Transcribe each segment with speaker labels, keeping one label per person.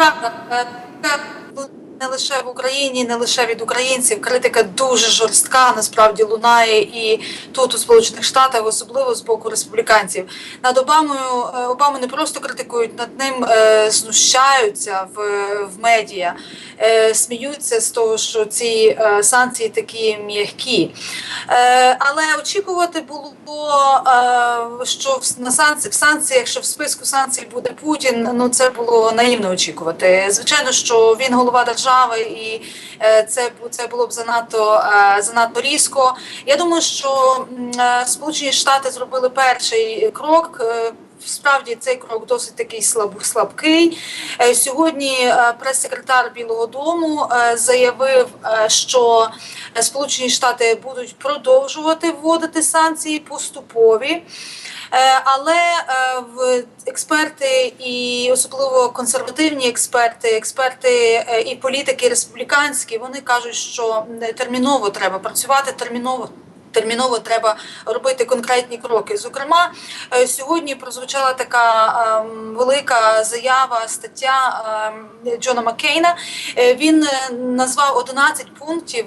Speaker 1: правда. Лише в Україні, не лише від українців. Критика дуже жорстка насправді лунає і тут у Сполучених Штатах, особливо з боку республіканців. Над Обамою е, Обаму не просто критикують, над ним е, знущаються в, в медіа, е, сміються з того, що ці санкції такі м'які. Але очікувати було, що в, на санкці, в санкціях, що в списку санкцій буде Путін, ну це було наївно очікувати. Звичайно, що він голова держави, і е, це, це було б занадто, е, занадто різко. Я думаю, що е, Сполучені Штати зробили перший крок. Справді цей крок досить такий слаб, слабкий. Сьогодні прес-секретар Білого Дому заявив, що Сполучені Штати будуть продовжувати вводити санкції поступові. Е, Але е, експерти і особливо консервативні експерти, експерти е, і політики республіканські, вони кажуть, що терміново треба працювати, терміново. Терміново треба робити конкретні кроки. Зокрема, е, сьогодні прозвучала така ем, велика заява, стаття ем, Джона Маккейна. Е, Він е, назвав 11 пунктів,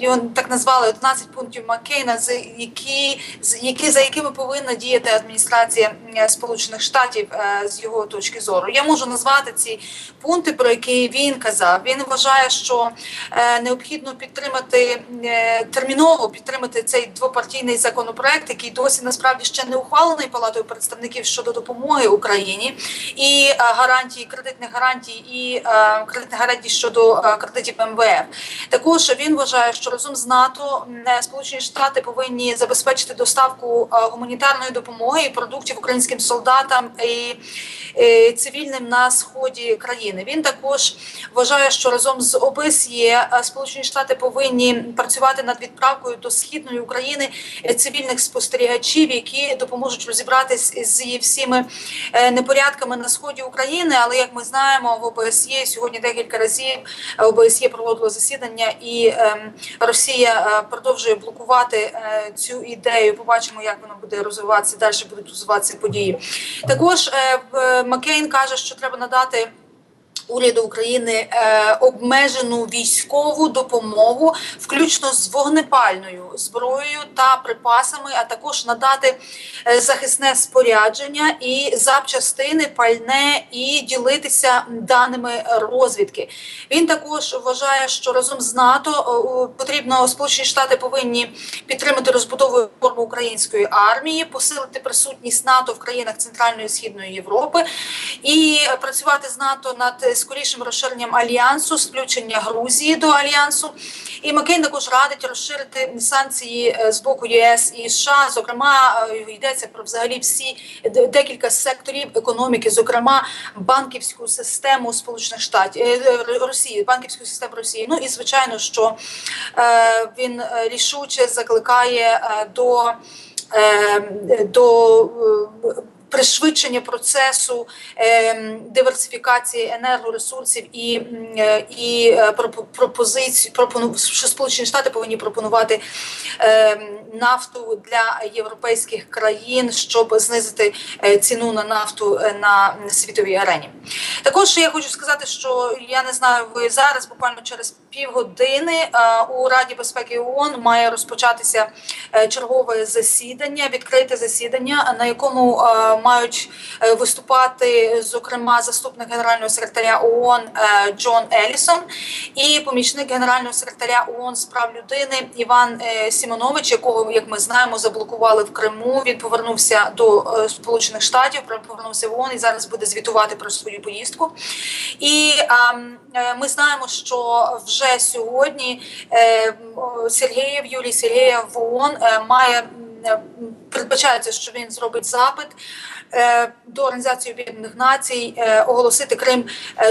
Speaker 1: його так назвали 11 пунктів Маккейна, за які, з- які за якими повинна діяти адміністрація Сполучених Штатів з його точки зору. Я можу назвати ці пункти, про які він казав. Він вважає, що необхідно підтримати терміново підтримати цей двопартійний законопроект, який досі насправді ще не ухвалений палатою представників щодо допомоги Україні і е, гарантії кредитних гарантій і е, кредитних гарантій щодо е, кредитів МВФ. Також він вважає, що разом з НАТО Сполучені Штати повинні забезпечити доставку гуманітарної допомоги і продуктів українським солдатам і цивільним на сході країни. Він також вважає, що разом з ОБСЄ Сполучені Штати повинні працювати над відправкою до східної України е, цивільних спостерігачів, які допоможуть розібратись з всіми е, непорядками на сході України. Але як ми знаємо, в ОБСЄ сьогодні декілька разів е, ОБСЄ проводило засідання, і ем, Росія продовжує блокувати цю ідею. Побачимо, як воно буде розвиватися. Далі будуть розвиватися події. Також Маккейн каже, що треба надати. Уряду України е, обмежену військову допомогу, включно з вогнепальною зброєю та припасами, а також надати е, захисне спорядження і запчастини, пальне і ділитися даними розвідки. Він також вважає, що разом з НАТО е, потрібно Сполучені Штати повинні підтримати розбудову і реформу української армії, посилити присутність НАТО в країнах Центральної і Східної Європи і працювати з НАТО над скорішим розширенням альянсу, включення Грузії до альянсу. І Маккейн також радить розширити санкції е, з боку ЄС і США. Зокрема, е, йдеться про взагалі всі декілька секторів економіки, зокрема банківську систему Сполучених Штатів е, Росії, банківську систему Росії. Ну і звичайно, що він рішуче закликає до, до пришвидшення процесу е, диверсифікації енергоресурсів і, е, і пропозицій пропозицію пропону що Сполучені Штати повинні пропонувати е, нафту для європейських країн, щоб знизити е, ціну на нафту е, на світовій арені. Також я хочу сказати, що я не знаю, ви зараз буквально через півгодини е, у Раді безпеки ООН має розпочатися е, чергове засідання, відкрите засідання, на якому е, мають виступати зокрема заступник генерального секретаря ООН Джон Елісон і помічник генерального секретаря ООН з прав людини Іван Сімонович, якого, як ми знаємо, заблокували в Криму. Він повернувся до Сполучених Штатів, повернувся в ООН і зараз буде звітувати про свою поїздку. І ем, е, ми знаємо, що вже сьогодні е, Сергієв Юрій Сергієв в ООН е, має передбачається, що він зробить запит до Організації Об'єднаних Націй, оголосити Крим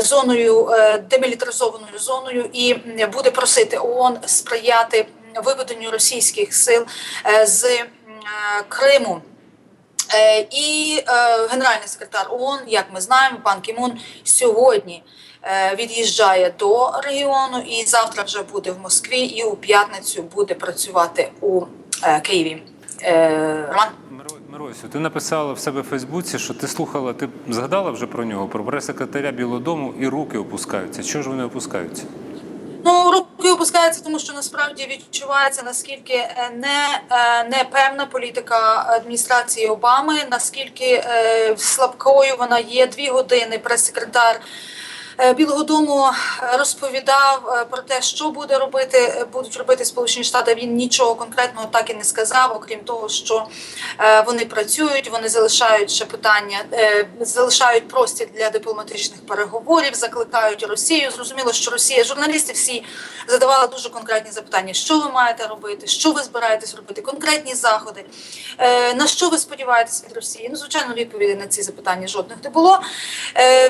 Speaker 1: зоною демілітаризованою зоною і буде просити ООН сприяти виведенню російських сил з Криму. Е, І е, генеральний секретар ООН, як ми знаємо, пан Кімун сьогодні е, від'їжджає до регіону і завтра вже буде в Москві, і у п'ятницю буде працювати у Києві. Роман?
Speaker 2: Миро- Миро, ти написала в себе в Фейсбуці, що ти слухала, ти згадала вже про нього, про прес-секретаря Білого Дому, і руки опускаються. Чого ж вони опускаються?
Speaker 1: Руки опускаються, тому що насправді відчувається наскільки е, не певна непевна політика адміністрації Обами, наскільки е, слабкою вона є. Дві години прес-секретар. Е, Білого Дому е, розповідав е, про те, що буде робити, будуть робити Сполучені Штати. Він нічого конкретного так і не сказав, окрім того, що вони працюють, вони залишають ще питання, залишають простір для дипломатичних переговорів, закликають Росію. Зрозуміло, що Росія, журналісти всі задавали дуже конкретні запитання: що ви маєте робити, що ви збираєтесь робити, конкретні заходи, на що ви сподіваєтесь від Росії? Ну, звичайно, відповідей на ці запитання жодних не було.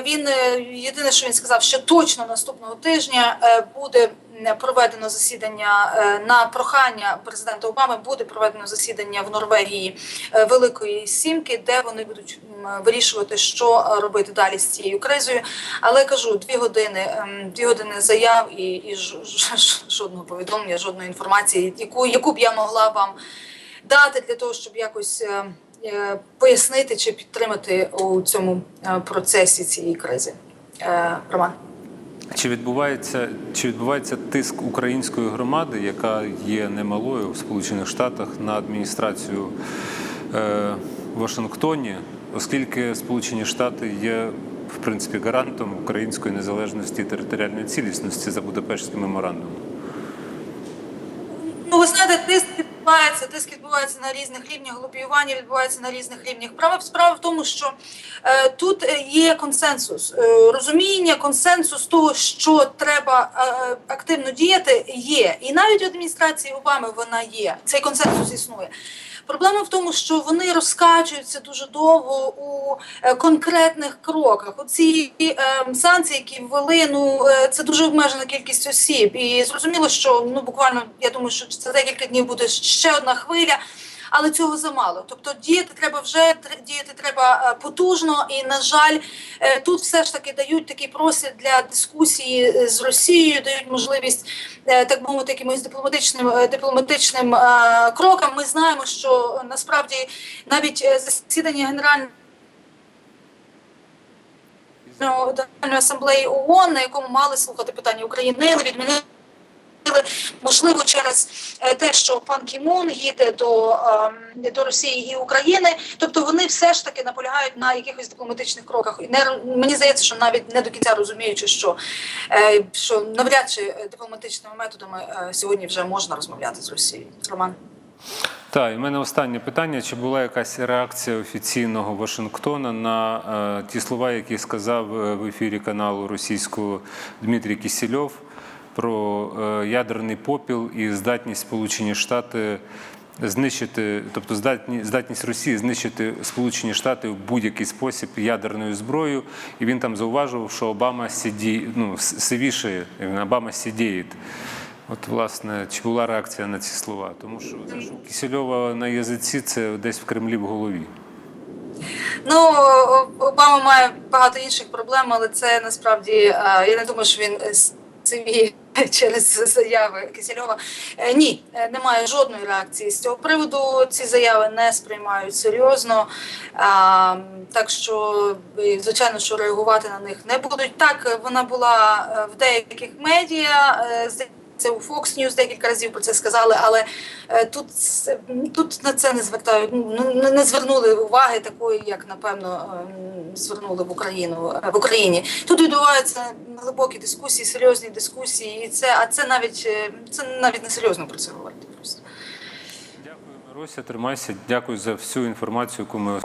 Speaker 1: Він єдине, що він сказав, що точно наступного тижня е, буде проведено засідання е, на прохання президента Обами. Буде проведено засідання в Норвегії е, Великої Сімки, де вони будуть вирішувати, що робити далі з цією кризою. Але кажу, дві години, ем, дві години заяв і, і жодного повідомлення, жодної інформації, яку, яку б я могла вам дати для того, щоб якось. е, е, Пояснити чи підтримати у цьому процесі цієї кризи, Е, Роман.
Speaker 2: Чи відбувається, чи відбувається тиск української громади, яка є немалою в Сполучених Штатах, на адміністрацію е, в Вашингтоні, оскільки Сполучені Штати є в принципі гарантом української незалежності і територіальної цілісності за Будапештським меморандумом?
Speaker 1: Ну, ви знаєте, тиск відбувається, тиск відбувається на різних рівнях, лобіювання відбувається на різних рівнях. Права справа в тому, що е, тут е, є консенсус, е, розуміння, консенсус того, що треба е, активно діяти, є. І навіть в адміністрації Обами вона є. Цей консенсус існує. Проблема в тому, що вони розкачуються дуже довго у е, конкретних кроках. Оці е, санкції, які ввели, ну е, це дуже обмежена кількість осіб. І зрозуміло, що ну буквально я думаю, що це декілька днів буде ще одна хвиля. Але цього замало. Тобто діяти треба вже діяти треба е, потужно, і на жаль, е, тут все ж таки дають такий простір для дискусії е, з Росією, дають можливість так мовити якимось дипломатичним дипломатичним крокам. Ми знаємо, що насправді навіть засідання генерального асамблеї ООН, на якому мали слухати питання України, відмінили. Можливо, через е, те, що пан Кімун їде до, ем, до Росії і України, тобто вони все ж таки наполягають на якихось дипломатичних кроках. І не мені здається, що навіть не до кінця розуміючи, що, е, що навряд чи е, дипломатичними методами сьогодні вже можна розмовляти з Росією. Роман.
Speaker 2: Так, і в мене останнє питання: чи була якась реакція офіційного Вашингтона на е, ті слова, які сказав в ефірі каналу російського Дмитрій Кісільов про е, ядерний попіл і здатність Сполучені Штати знищити, тобто здатні, здатність Росії знищити Сполучені Штати в будь-який спосіб ядерною зброєю. І він там зауважував, що Обама сіді, ну, сивіше, Обама сидіє. От, власне, чи була реакція на ці слова? Тому що у Кісельова на язиці це десь в Кремлі в голові.
Speaker 1: Ну Обама має багато інших проблем, але це насправді е, я не думаю, що він сивіє через заяви Кисельова. Е, Ні, е, немає жодної реакції з цього приводу. Ці заяви не сприймають серйозно. Так що, е, звичайно, що реагувати на них не будуть. Так, вона була в деяких медіа. Е, Це у Fox News декілька разів про це сказали, але е, тут, тут на це не звертають, ну, не, не звернули уваги такої, як напевно ем, звернули в Україну е, в Україні. Тут відбуваються глибокі дискусії, серйозні дискусії, і це, а це навіть е, це навіть не серйозно про це говорити. Просто
Speaker 2: Дякую, Маруся, тримайся. Дякую за всю інформацію, яку ми